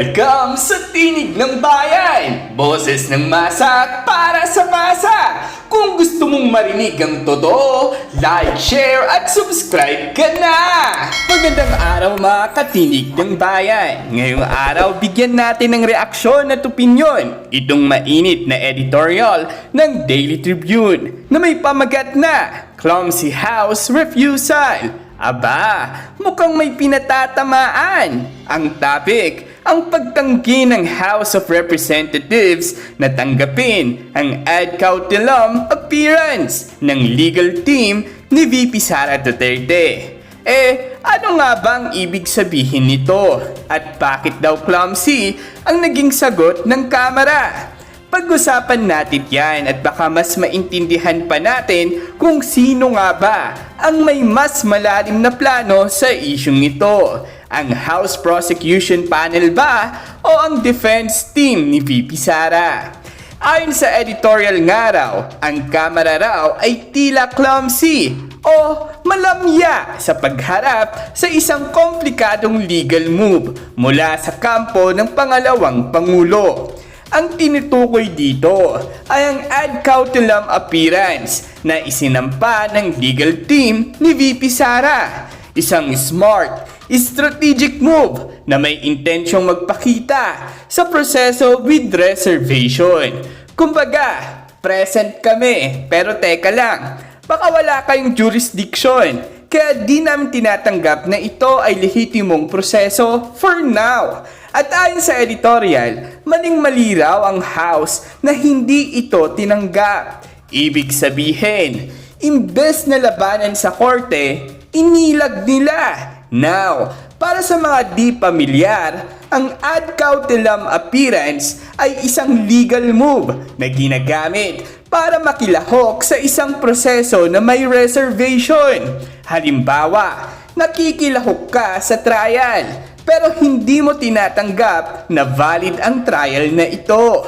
Welcome sa Tinig ng Bayan! Boses ng masa para sa masa! Kung gusto mong marinig ang totoo, like, share at subscribe ka na! Magandang araw mga katinig ng bayan! Ngayong araw, bigyan natin ng reaksyon at opinyon itong mainit na editorial ng Daily Tribune na may pamagat na Clumsy House Refusal Aba, mukhang may pinatatamaan. Ang topic, ang pagtanggi ng House of Representatives na tanggapin ang ad cautelam appearance ng legal team ni VP Sara Duterte. Eh, ano nga ba ang ibig sabihin nito? At bakit daw clumsy ang naging sagot ng Kamara? Pag-usapan natin yan at baka mas maintindihan pa natin kung sino nga ba ang may mas malalim na plano sa isyong ito. Ang House Prosecution Panel ba o ang defense team ni VP Sara? Ayon sa editorial nga raw, ang kamera raw ay tila clumsy o malamya sa pagharap sa isang komplikadong legal move mula sa kampo ng pangalawang pangulo. Ang tinutukoy dito ay ang ad cautelam appearance na isinampa ng legal team ni VP Sara. Isang smart, strategic move na may intensyong magpakita sa proseso with reservation. Kumbaga, present kami pero teka lang, baka wala kayong jurisdiction kaya di namin tinatanggap na ito ay lehitimong proseso for now. At ayon sa editorial, maling maliraw ang House na hindi ito tinanggap. Ibig sabihin, imbes na labanan sa korte, inilag nila. Now, para sa mga di pamilyar, ang ad cautelam appearance ay isang legal move na ginagamit para makilahok sa isang proseso na may reservation. Halimbawa, nakikilahok ka sa trial pero hindi mo tinatanggap na valid ang trial na ito.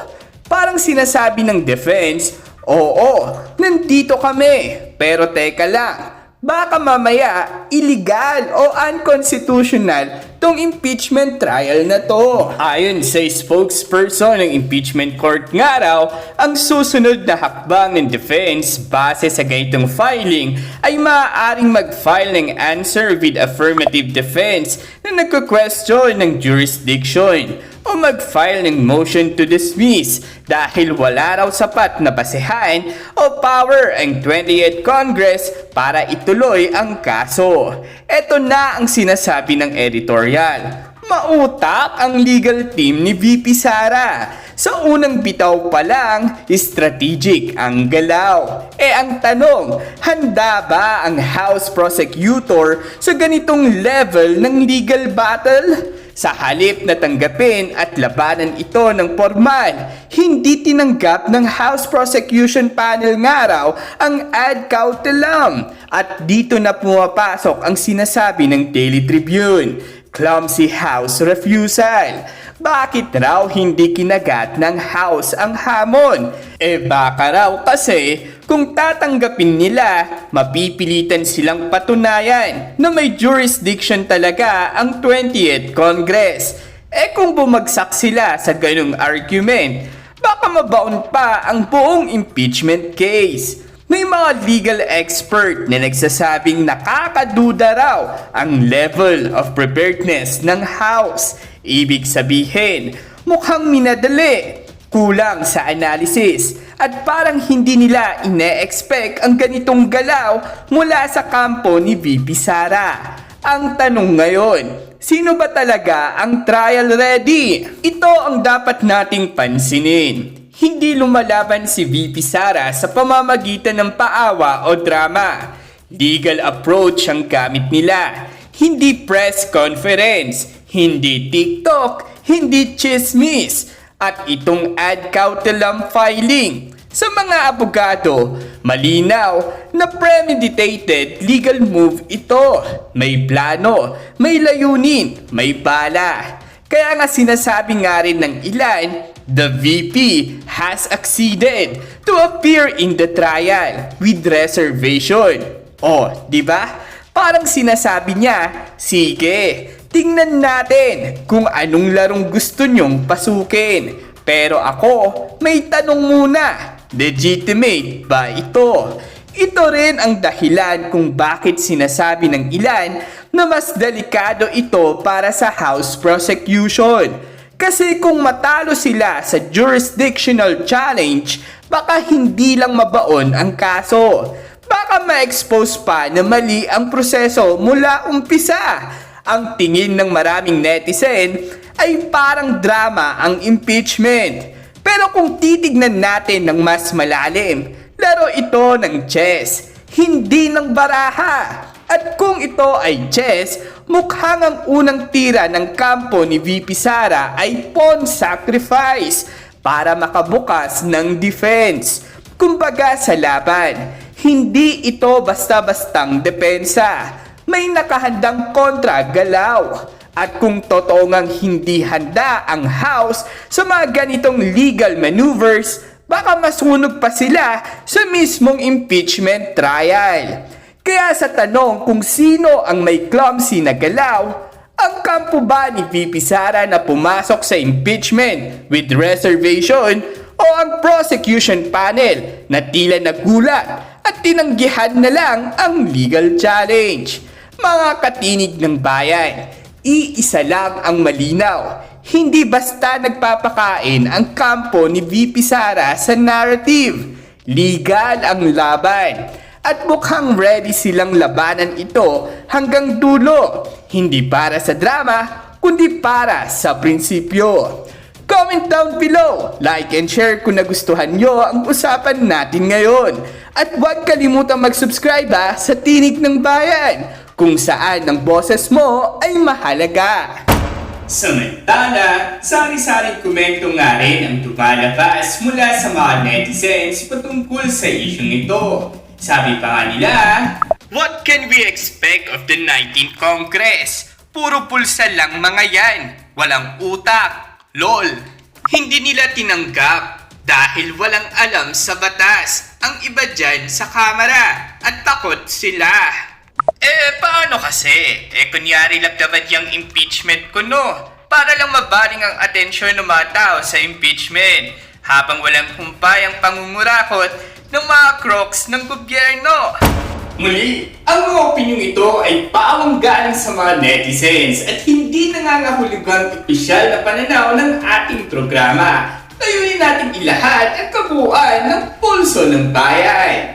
Parang sinasabi ng defense, oo, nandito kami, pero teka lang, baka mamaya illegal o unconstitutional tong impeachment trial na to. Ayon sa spokesperson ng impeachment court nga raw, ang susunod na hakbang ng defense base sa ganitong filing ay maaaring mag-file ng answer with affirmative defense na nagko-question ng jurisdiction o mag-file ng motion to dismiss dahil wala raw sapat na basehan o power ang 28th Congress para ituloy ang kaso. Ito na ang sinasabi ng editorial. Mautak ang legal team ni VP Sara. Sa unang bitaw pa lang, strategic ang galaw. E ang tanong, handa ba ang House Prosecutor sa ganitong level ng legal battle? Sa halip na tanggapin at labanan ito ng formal, hindi tinanggap ng House Prosecution Panel nga raw ang ad cautelam. At dito na pumapasok ang sinasabi ng Daily Tribune, clumsy House refusal. Bakit raw hindi kinagat ng House ang hamon? Eh baka raw kasi kung tatanggapin nila, mapipilitan silang patunayan na may jurisdiction talaga ang 20th Congress. Eh kung bumagsak sila sa ganung argument, baka mabaon pa ang buong impeachment case. May mga legal expert na nagsasabing nakakaduda raw ang level of preparedness ng House. Ibig sabihin, mukhang minadali, kulang sa analysis, at parang hindi nila ine-expect ang ganitong galaw mula sa kampo ni VP Sara. Ang tanong ngayon, sino ba talaga ang trial ready? Ito ang dapat nating pansinin. Hindi lumalaban si VP Sara sa pamamagitan ng paawa o drama. Legal approach ang gamit nila. Hindi press conference, hindi TikTok, hindi chismis, at itong ad cautelam filing. Sa mga abogado, malinaw na premeditated legal move ito. May plano, may layunin, may bala. Kaya nga sinasabi nga rin ng ilan, the VP has acceded to appear in the trial with reservation. Oh, di ba? Parang sinasabi niya, sige, Tingnan natin kung anong larong gusto nyong pasukin. Pero ako, may tanong muna. Legitimate ba ito? Ito rin ang dahilan kung bakit sinasabi ng ilan na mas delikado ito para sa House prosecution. Kasi kung matalo sila sa jurisdictional challenge, baka hindi lang mabaon ang kaso. Baka ma-expose pa na mali ang proseso mula umpisa. Ang tingin ng maraming netizen ay parang drama ang impeachment. Pero kung titignan natin ng mas malalim, laro ito ng chess, hindi ng baraha. At kung ito ay chess, mukhang ang unang tira ng kampo ni VP Sara ay pawn sacrifice para makabukas ng defense. Kumbaga sa laban, hindi ito basta-bastang depensa. May nakahandang kontra galaw. At kung totoo ngang hindi handa ang House sa mga ganitong legal maneuvers, baka masunog pa sila sa mismong impeachment trial. Kaya sa tanong kung sino ang may clumsy na galaw, ang kampo ba ni VP Sara na pumasok sa impeachment with reservation o ang prosecution panel na tila nagulat at tinanggihan na lang ang legal challenge? Mga katinig ng bayan, iisa lang ang malinaw. Hindi basta nagpapakain ang kampo ni VP Sara sa narrative. Legal ang laban. At mukhang ready silang labanan ito hanggang dulo. Hindi para sa drama, kundi para sa prinsipyo. Comment down below, like and share kung nagustuhan nyo ang usapan natin ngayon. At huwag kalimutang mag-subscribe ha, sa Tinig ng Bayan, kung saan ang boses mo ay mahalaga. Samantala, sari-saring komento nga rin ang tumalabas mula sa mga netizens patungkol sa isyong ito. Sabi pa nga nila, What can we expect of the 19th Congress? Puro pulsa lang mga yan. Walang utak. LOL. Hindi nila tinanggap dahil walang alam sa batas. Ang iba dyan sa kamera at takot sila. Eh, paano kasi? Eh, kunyari naman yung impeachment ko, no? Para lang mabaling ang atensyon ng mga tao sa impeachment habang walang humpay ang pangungurakot ng mga crocs ng gobyerno. Muli, ang mga opinyong ito ay pawang galing sa mga netizens at hindi nangangahulugang opisyal na pananaw ng ating programa. Layunin natin ilahat ang kabuuan ng pulso ng bayan.